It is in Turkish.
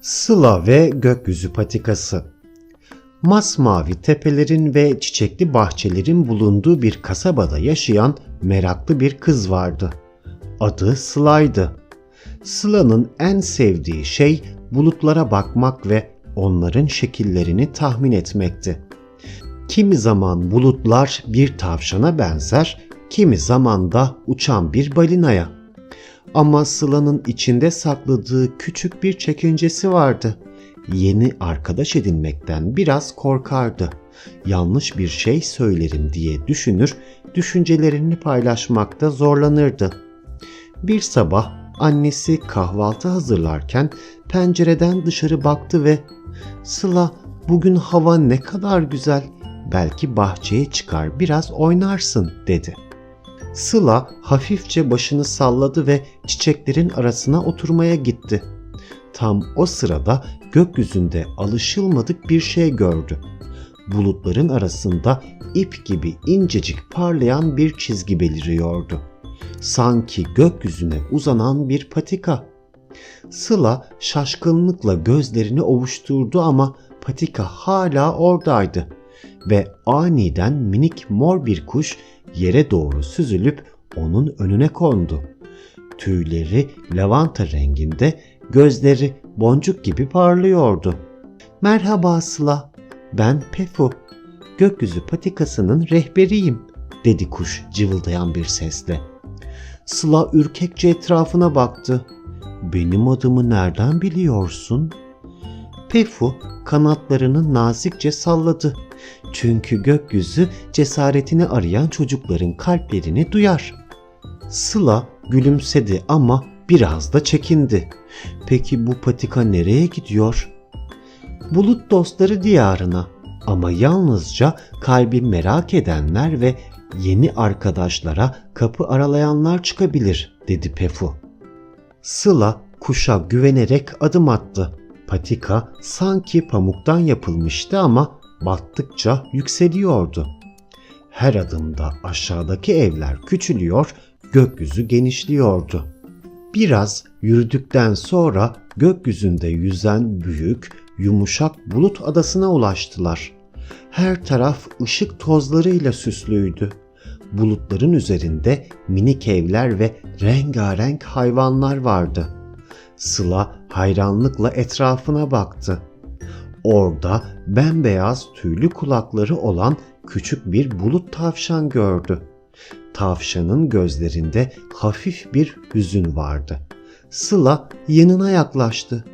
Sıla ve gökyüzü patikası. Masmavi tepelerin ve çiçekli bahçelerin bulunduğu bir kasabada yaşayan meraklı bir kız vardı. Adı Sıla'ydı. Sıla'nın en sevdiği şey bulutlara bakmak ve onların şekillerini tahmin etmekti. Kimi zaman bulutlar bir tavşana benzer, kimi zaman da uçan bir balinaya. Ama Sıla'nın içinde sakladığı küçük bir çekincesi vardı. Yeni arkadaş edinmekten biraz korkardı. Yanlış bir şey söylerim diye düşünür, düşüncelerini paylaşmakta zorlanırdı. Bir sabah annesi kahvaltı hazırlarken pencereden dışarı baktı ve "Sıla, bugün hava ne kadar güzel. Belki bahçeye çıkar biraz oynarsın." dedi. Sıla hafifçe başını salladı ve çiçeklerin arasına oturmaya gitti. Tam o sırada gökyüzünde alışılmadık bir şey gördü. Bulutların arasında ip gibi incecik parlayan bir çizgi beliriyordu. Sanki gökyüzüne uzanan bir patika. Sıla şaşkınlıkla gözlerini ovuşturdu ama patika hala oradaydı ve aniden minik mor bir kuş yere doğru süzülüp onun önüne kondu. Tüyleri lavanta renginde, gözleri boncuk gibi parlıyordu. Merhaba Sıla, ben Pefu. Gökyüzü patikasının rehberiyim, dedi kuş cıvıldayan bir sesle. Sıla ürkekçe etrafına baktı. Benim adımı nereden biliyorsun? Pefu kanatlarını nazikçe salladı. Çünkü gökyüzü cesaretini arayan çocukların kalplerini duyar. Sıla gülümsedi ama biraz da çekindi. Peki bu patika nereye gidiyor? Bulut dostları diyarına ama yalnızca kalbi merak edenler ve yeni arkadaşlara kapı aralayanlar çıkabilir dedi Pefu. Sıla kuşa güvenerek adım attı. Patika sanki pamuktan yapılmıştı ama battıkça yükseliyordu. Her adımda aşağıdaki evler küçülüyor, gökyüzü genişliyordu. Biraz yürüdükten sonra gökyüzünde yüzen büyük, yumuşak bulut adasına ulaştılar. Her taraf ışık tozlarıyla süslüydü. Bulutların üzerinde minik evler ve rengarenk hayvanlar vardı. Sıla hayranlıkla etrafına baktı. Orada bembeyaz tüylü kulakları olan küçük bir bulut tavşan gördü. Tavşanın gözlerinde hafif bir hüzün vardı. Sıla yanına yaklaştı.